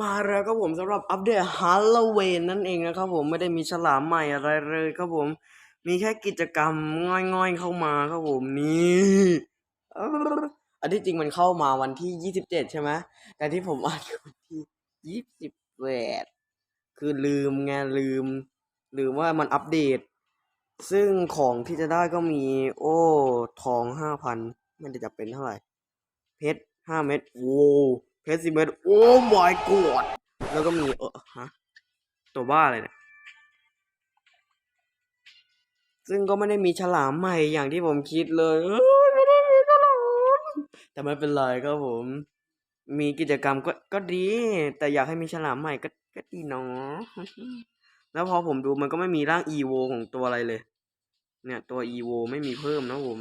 มาแล้วครับผมสำหรับอัปเดตฮาโลวีนนั่นเองนะครับผมไม่ได้มีฉลามใหม่อะไรเลยครับผม มีแค่กิจกรรมง่อยๆเข้ามาครับผมนี่อันที่จริงมันเข้ามาวันที่ยี่สิบเจ็ดใช่ไหมแต่ที่ผมอ่านอวันที่ยี่สิบแปดคือลืมไงลืมลืมว่ามันอัปเดต ซึ่งของที่จะได้ก็มี โอ้ทองห้าพันไม่ได้จะเป็นเท่าไหร่ เพชรห้าเม็ดโอ้ เพชรสิเม็ดโอ้ my god แล้วก็มีเออฮะตัวบ้าอะไรเนี่ย ซึ่งก็ไม่ได้มีฉลามใหม่อย่างที่ผมคิดเลยเอ้ยไม่ได้มีฉลามแต่ไม่เป็นไรครับผม มีกิจกรรมก็ก็ดี แต่อยากให้มีฉลามใหม่ก็ก็ดีเนาะแล้วพอผมดูมันก็ไม่มีร่างอีโวของตัวอะไรเลย เนี่ย ตัวอีโวไม่มีเพิ่มนะผม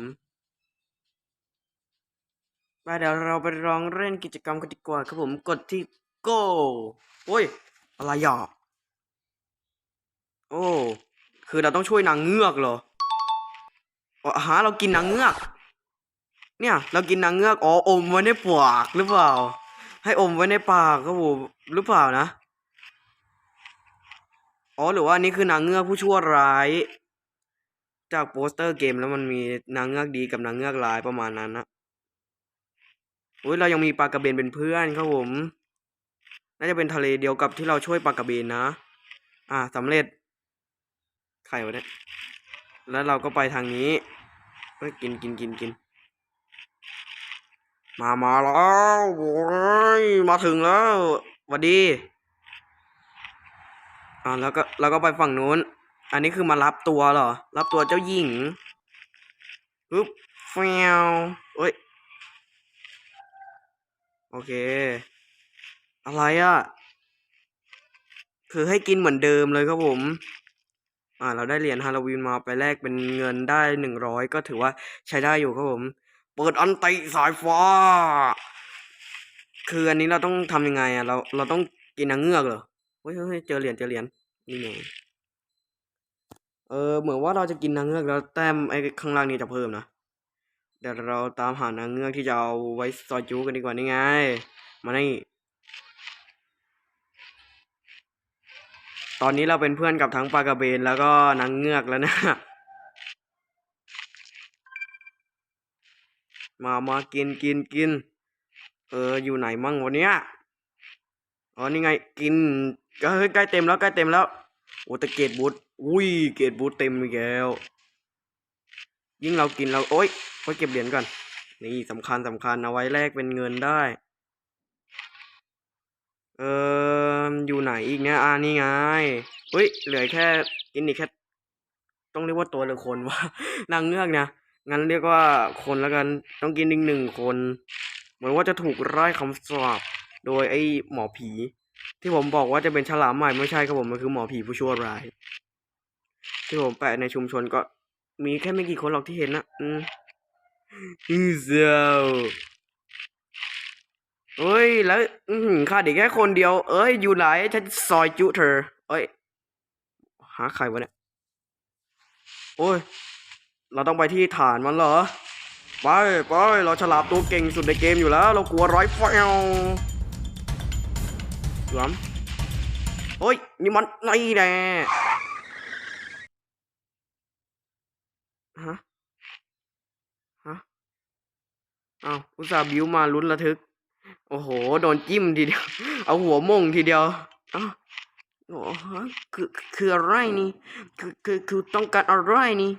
ไปเดี๋ยวเราไปลองเล่นกิจกรรมกันดีกว่าครับผมกดที่ go โอ้ย อะไรหยอะโอ้คือเราต้องช่วยนางเงือกเหรออ๋อฮะเรากินนางเงือก เนี่ย เรากินนางเงือกอ๋ออมไว้ในปากหรือเปล่า ให้อมไว้ในปากครับผมหรือเปล่านะอ๋อหรือว่านี่คือนางเงือกผู้ชั่วร้าย จากโปสเตอร์เกมแล้วมันมีนางเงือกดีกับนางเงือกร้ายประมาณนั้นนะ อุ้ยเรายังมีปลากระเบนเป็นเพื่อนครับผม น่าจะเป็นทะเลเดียวกับที่เราช่วยปลากระเบนนะ อ่าสำเร็จไข่วะเนี่ย แล้วเราก็ไปทางนี้เฮ้ยกินกินกินกิน มามาแล้วโว้ยมาถึงแล้วหวัดดี อ่าแล้วก็แล้วก็ไปฝั่งนู้น อันนี้คือมารับตัวเหรอ รับตัวเจ้าหญิงปึ๊บแฟวเอ้ย โอเค อะไรอะ่ะ คือให้กินเหมือนเดิมเลยครับผม อ่า เราได้เหรียญฮาโลวีนมาไปแลกเป็นเงินได้หนึ่งร้อยก็ถือว่าใช้ได้อยู่ครับผม เปิดอันติสายฟ้า คืออันนี้เราต้องทำยังไงอะเรา เราต้องกินนางเงือกเหรอเฮ้ยเฮ้ยเฮ้ยเจอเหรียญเจอเหรียญนี่ไงเออ เหมือนว่าเราจะกินนางเงือกแล้วแต้มไอ้ข้างล่างนี้จะเพิ่มนะ เดี๋ยวเราตามหานางเงือกที่จะเอาไว้ซอยจูกันดีกว่านี่ไง มานี่ตอนนี้เราเป็นเพื่อนกับทั้งปลากระเบนแล้วก็นางเงือกแล้วนะ มามากินกินกิน เอออยู่ไหนมั่งวันเนี้ยอ๋อนี่ไงกินก็เฮ้ยใกล้เต็มแล้วใกล้เต็มแล้วโอ้แต่เกตบูทอุ้ยเกตบูทเต็มอีกแล้วยิ่งเรากินเราโอ๊ย ไปเก็บเหรียญก่อน นี่สำคัญสำคัญเอาไว้แลกเป็นเงินได้ เอออยู่ไหนอีกเนี่ยอ่านี่ไงเฮ้ยเหลือแค่กินอีกแค่ ต้องเรียกว่าตัวหรือคนวะนางเงือกนะงั้นเรียกว่าคนแล้วกันต้องกินอีกหนึ่งคน เหมือนว่าจะถูกไล่คำสาปโดยไอ้หมอผี ที่ผมบอกว่าจะเป็นฉลามใหม่ไม่ใช่ครับผมมันคือหมอผีผู้ชั่วร้าย ที่ผมแปะในชุมชนก็มีแค่ไม่กี่คนหรอกที่เห็นนะอืม เซลเอ้ย แล้วอือหือขาดอีกแค่คนเดียว เอ้ย อยู่ไหนฉันซอยจุเธอ เอ้ย หาใครวะเนี่ย โอ้ย เราต้องไปที่ฐานมันเหรอ ไปไปเราฉลาบตัวเก่งสุดในเกมอยู่แล้ว เรากลัวร้อยไฟเอาหลอมเฮ้ย นี่มันไงแน่ฮะ ฮะ อ้าวอุตส่าห์บิวมาลุ้นระทึก โอ้โห โดนจิ้มทีเดียว เอาหัวมงทีเดียวอ้าวโอ้ฮะคือคืออะไรนี่ คือคือคือต้องการอะไรนี่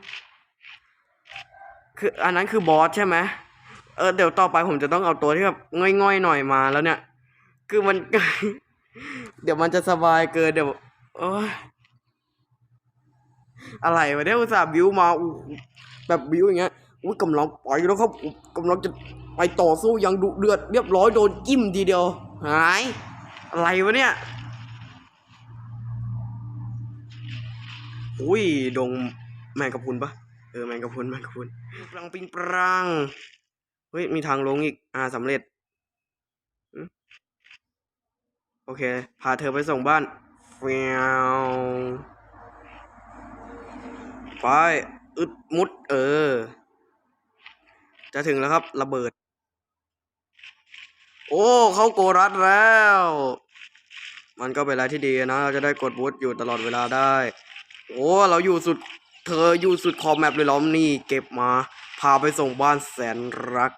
คืออันนั้นคือบอสใช่ไหมเออเดี๋ยวต่อไปผมจะต้องเอาตัวที่แบบง่อยๆหน่อยมาแล้วเนี่ย คือมัน เดี๋ยวมันจะสบายเกินเดี๋ยวโอ้ยอะไรวะเนี่ยอุตส่าห์บิวมาแบบบิวอย่างเงี้ยอุ้ยกำลังปแล้วครับอุ๊ยกำลังจะ ไปต่อสู้อย่างดุเดือดเรียบร้อยโดนจิ้มทีเดียว หาย อะไรวะเนี่ยอุ้ยดงแมงกะพุนปะเออแมงกะพุนแมงกะพุนปรังปิงปรังเฮ้ยมีทางลงอีก อ่าสำเร็จอโอเค พาเธอไปส่งบ้านเฟียวไปอึดมุด เออ จะถึงแล้วครับ ระเบิด โอ้เขาโกรัสแล้ว มันก็เป็นอะไรที่ดีนะ เราจะได้กดบูทอยู่ตลอดเวลาได้ โอ้เราอยู่สุดเธออยู่สุดขอบแมปเลยเหรอนี่ เก็บมา พาไปส่งบ้านแสนรัก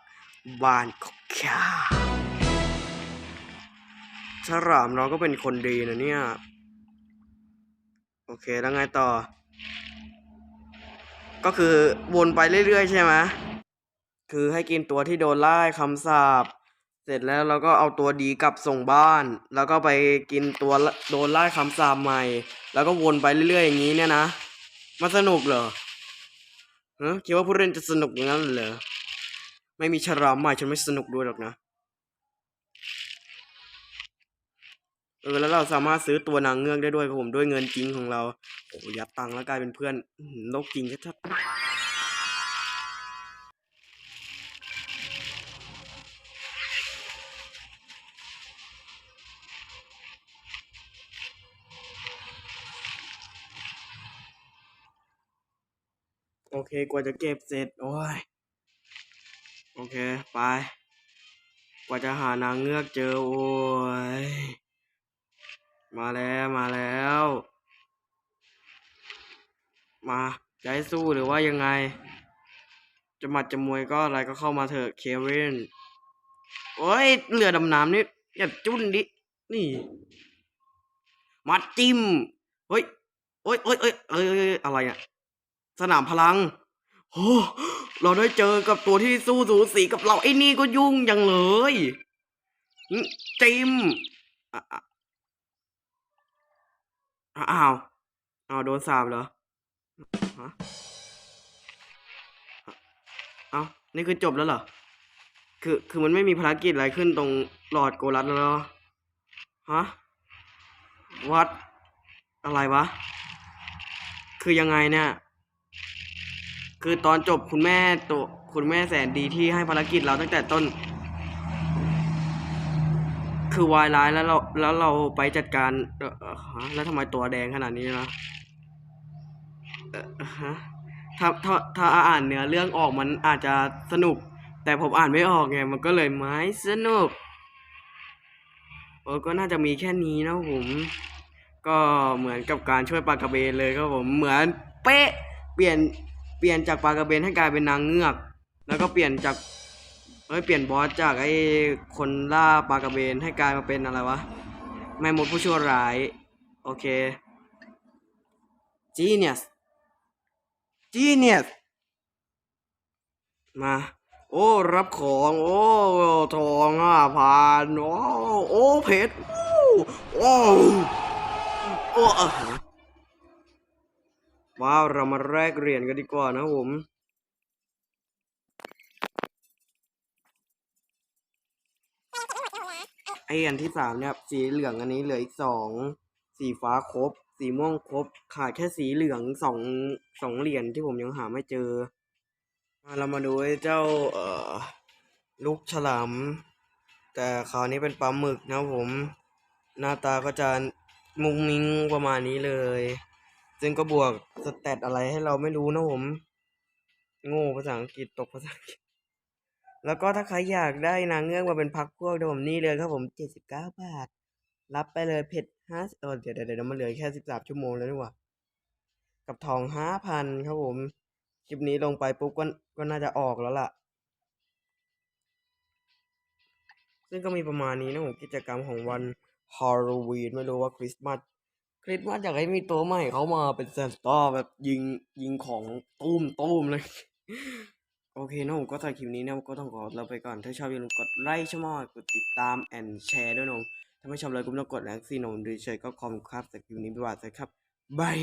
บ้านของข้าฉลามเราก็เป็นคนดีนะเนี่ย โอเคแล้วไงต่อ ก็คือวนไปเรื่อยๆใช่ไหมคือให้กินตัวที่โดนไล่คำสาป เสร็จแล้วเราก็เอาตัวดีกลับส่งบ้าน แล้วก็ไปกินตัวโดนไล่คำสาปใหม่ แล้วก็วนไปเรื่อยๆอย่างนี้เนี่ยนะมันสนุกเหรอฮะคิดว่าผู้เล่นจะสนุกอย่างนั้นเหรอไม่มีฉลามใหม่ฉันไม่สนุกด้วยหรอกนะเออแล้วเราสามารถซื้อตัวนางเงือกได้ด้วยครับผมด้วยเงินจริงของเราโอ้ยัดตังค์แล้วกลายเป็นเพื่อนโลกจริงชัดๆ กว่าจะเก็บเสร็จ โอ้ย โอเค ไป กว่าจะหานางเงือกเจอ โอ้ย มาแล้วมาแล้ว มาจะให้สู้หรือว่ายังไง จะหมัดจะมวยก็อะไรก็เข้ามาเถอะเควิน โอ้ย เรือดำน้ำนี่อย่าจุ้นดิ นี่มัดจิ้ม เฮ้ย โอ้ยโอ้ยเอ้ยเอ้ยเอ้ยเอ้ยอะไรอะ สนามพลัง โอ้เราได้เจอกับตัวที่สู้สูสีกับเราไอ้นี่ก็ยุ่งอยังเลยจิมอ้าวอ้าวโดนสาบเหรอฮะเอ้านี่คือจบแล้วเหรอ คือ คือมันไม่มีภารกิจอะไรขึ้นตรงหลอดโกลัสแล้วเหรอฮะ วัด อะไรวะ คือยังไงเนี่ย คือตอนจบคุณแม่ตัวคุณแม่แสนดีที่ให้ภารกิจเราตั้งแต่ต้น คือวายร้ายแล้วเราแล้วเราไปจัดการเออฮะแล้วทำไมตัวแดงขนาดนี้นะเออฮะถ้าถ้าถ้าอ่านเนื้อเรื่องออกมันอาจจะสนุก แต่ผมอ่านไม่ออกไงมันก็เลยไม่สนุกเออก็น่าจะมีแค่นี้นะผม ก็เหมือนกับการช่วยปลากระเบนเลยครับผมเหมือนเป๊ะเปลี่ยน ปลี่ยนจากปลากระเบนให้กลายเป็นนางเงือก แล้วก็เปลี่ยนจากเอ้ยเปลี่ยนบอสจากไอ้คนล่าปลากระเบนให้กลายมาเป็นอะไรวะแม่มดผู้ชั่วร้าย โอเค genius genius มา โอ้ รับของ โอ้ ทองห้าพันโอ้โอ้เพชรโอ้โอ้โอ้ ว้าว เรามาแลกเหรียญกันดีกว่านะผม ไออันที่สามเนี่ย สีเหลืองอันนี้เหลืออีกสอง สีฟ้าครบ สีม่วงครบ ขาดแค่สีเหลืองสองสองเหรียญที่ผมยังหาไม่เจอ เรามาดูไอ้เจ้า เอ่อ ลูกฉลาม แต่คราวนี้เป็นปลาหมึกนะผม หน้าตาก็จะมุงมิงประมาณนี้เลย ซึ่งก็บวกสเตตอะไรให้เราไม่รู้นะผม โง่ภาษาอังกฤษตกภาษาอังกฤษ แล้วก็ถ้าใครอยากได้นางเงือกมาเป็นพักพวกเดี๋ยวผมนี่เลยครับผมเจ็ดสิบเก้าบาท รับไปเลยเพชรห้าเออเดี๋ยวเดี๋ยวเดี๋ยวมันเหลือแค่สิบสามชั่วโมงแล้วนี่หว่า กับทองห้าพันครับผม คลิปนี้ลงไปปุ๊บก็ก็น่าจะออกแล้วล่ะ ซึ่งก็มีประมาณนี้นะผมกิจกรรมของวันฮาโลวีนไม่รู้ว่าคริสต์มาส คริสต์มาสอยากให้มีตัวใหม่เขามาเป็นเซนต้าแบบยิงยิงของตุ้มตุ้มเลย โอเคนะผมก็ถ่ายคลิปนี้นะก็ต้องขอเราไปก่อน ถ้าชอบอย่าลืมกดไลค์ช่องกดติดตามแอนแชร์ด้วยนะผมถ้าไม่ชอบเลยก็ไม่ต้องกดแลกซี่นมดูเชยก็คอมครับแต่คลิปนี้ไปว่าสวัสดีครับบาย